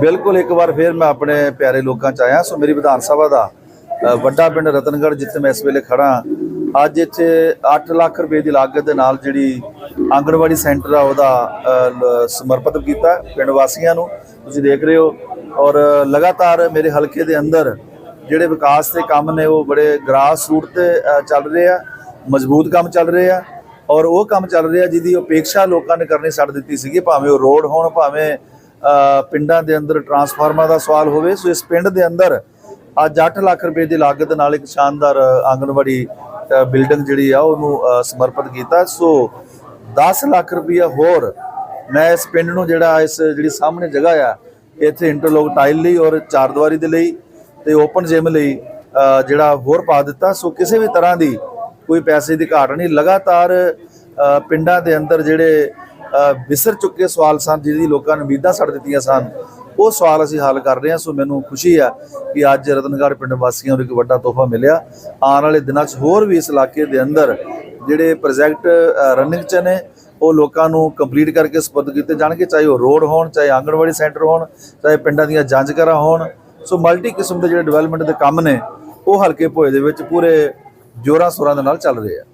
ਬਿਲਕੁਲ ਇੱਕ ਵਾਰ ਫਿਰ ਮੈਂ ਆਪਣੇ ਪਿਆਰੇ ਲੋਕਾਂ ਚ ਆਇਆ। ਸੋ ਮੇਰੀ ਵਿਧਾਨ ਸਭਾ ਦਾ ਵੱਡਾ ਪਿੰਡ ਰਤਨਗੜ੍ਹ, ਜਿੱਥੇ ਮੈਂ ਇਸ ਵੇਲੇ ਖੜਾ ਅੱਜ ਇੱਥੇ 8 ਲੱਖ ਰੁਪਏ ਦੀ ਲਾਗਤ ਦੇ ਨਾਲ ਜਿਹੜੀ ਆਂਗਣਵਾੜੀ ਸੈਂਟਰ ਆ, ਉਹਦਾ ਸਮਰਪਿਤ ਕੀਤਾ ਪਿੰਡ ਵਾਸੀਆਂ ਨੂੰ। ਤੁਸੀਂ ਦੇਖ ਰਹੇ ਹੋ। ਔਰ ਲਗਾਤਾਰ ਮੇਰੇ ਹਲਕੇ ਦੇ ਅੰਦਰ ਜਿਹੜੇ ਵਿਕਾਸ ਦੇ ਕੰਮ ਨੇ, ਉਹ ਬੜੇ ਗ੍ਰਾਸ ਰੂਟ ਤੇ ਚੱਲ ਰਹੇ ਆ। ਮਜ਼ਬੂਤ ਕੰਮ ਚੱਲ ਰਹੇ ਆ। ਔਰ ਉਹ ਕੰਮ ਚੱਲ ਰਿਹਾ ਜਿਹਦੀ ਉਪੇਖਿਆ ਲੋਕਾਂ ਨੇ ਕਰਨੀ ਛੱਡ ਦਿੱਤੀ ਸੀਗੀ, ਭਾਵੇਂ ਉਹ ਰੋਡ ਹੋਣ, ਭਾਵੇਂ ਪਿੰਡਾਂ ਦੇ ਅੰਦਰ ਟਰਾਂਸਫਾਰਮਰ ਦਾ ਸਵਾਲ ਹੋਵੇ, ਸੋ ਇਸ ਪਿੰਡ ਦੇ ਅੰਦਰ ਅੱਜ 8 ਲੱਖ ਰੁਪਏ ਦੀ ਲਾਗਤ ਨਾਲ ਇੱਕ ਸ਼ਾਨਦਾਰ ਆਂਗਣਵਾੜੀ ਬਿਲਡਿੰਗ ਜਿਹੜੀ ਆ, ਉਹਨੂੰ ਸਮਰਪਿਤ ਕੀਤਾ। ਸੋ 10 ਲੱਖ ਰੁਪਇਆ ਹੋਰ ਮੈਂ ਇਸ ਪਿੰਡ ਨੂੰ ਜਿਹੜਾ ਇਸ ਜਿਹੜੀ ਸਾਹਮਣੇ ਜਗ੍ਹਾ ਆ, ਇੱਥੇ ਇੰਟਰਲੋਕ ਟਾਈਲ ਲਈ ਔਰ ਚਾਰ ਦੀਵਾਰੀ ਦੇ ਲਈ ਤੇ ਓਪਨ ਜਿਮ ਲਈ ਜਿਹੜਾ ਹੋਰ ਪਾ ਦਿੱਤਾ। ਸੋ ਕਿਸੇ ਵੀ ਤਰ੍ਹਾਂ ਦੀ ਕੋਈ ਪੈਸੇ ਦੀ ਘਾਟ ਨਹੀਂ। ਲਗਾਤਾਰ ਪਿੰਡਾਂ ਦੇ ਅੰਦਰ ਜਿਹੜੇ ਵਿਸਰ ਚੁੱਕੇ ਸਵਾਲ ਸਨ, ਜਿਹਦੀ ਲੋਕਾਂ ਨੇ ਉਮੀਦਾਂ ਛੱਡ ਦਿੱਤੀਆਂ ਸਨ। ਉਹ ਸਵਾਲ ਅਸੀਂ ਹੱਲ ਕਰ ਰਹੇ ਹਾਂ, ਸੋ ਮੈਨੂੰ ਖੁਸ਼ੀ ਆ ਕਿ ਅੱਜ ਰਤਨਗੜ੍ਹ ਪਿੰਡ ਵਾਸੀਆਂ ਨੂੰ ਇੱਕ ਵੱਡਾ ਤੋਹਫਾ ਮਿਲਿਆ। ਆਉਣ ਵਾਲੇ ਦਿਨਾਂ 'ਚ ਹੋਰ ਵੀ ਇਸ ਇਲਾਕੇ ਦੇ ਅੰਦਰ ਜਿਹੜੇ ਪ੍ਰੋਜੈਕਟ ਰਨਿੰਗ 'ਚ ਨੇ, ਉਹ ਲੋਕਾਂ ਨੂੰ ਕੰਪਲੀਟ ਕਰਕੇ ਸਪੁਰਦ ਕੀਤੇ ਜਾਣਗੇ, ਚਾਹੇ ਉਹ ਰੋਡ ਹੋਣ, ਚਾਹੇ ਆਂਗਣਵਾੜੀ ਸੈਂਟਰ ਹੋਣ, ਚਾਹੇ ਪਿੰਡਾਂ ਦੀਆਂ ਜਾਂਚ ਜੰਜਕਰਾਂ ਹੋਣ। ਸੋ ਮਲਟੀ ਕਿਸਮ ਦੇ ਜਿਹੜੇ ਡਿਵੈਲਪਮੈਂਟ ਦੇ ਕੰਮ ਨੇ, ਉਹ ਹਲਕੇ ਭੋਏ ਦੇ ਵਿੱਚ ਪੂਰੇ ਜੋਰਾਂ ਸ਼ੋਰਾਂ ਦੇ ਨਾਲ ਚੱਲ ਰਹੇ ਆ।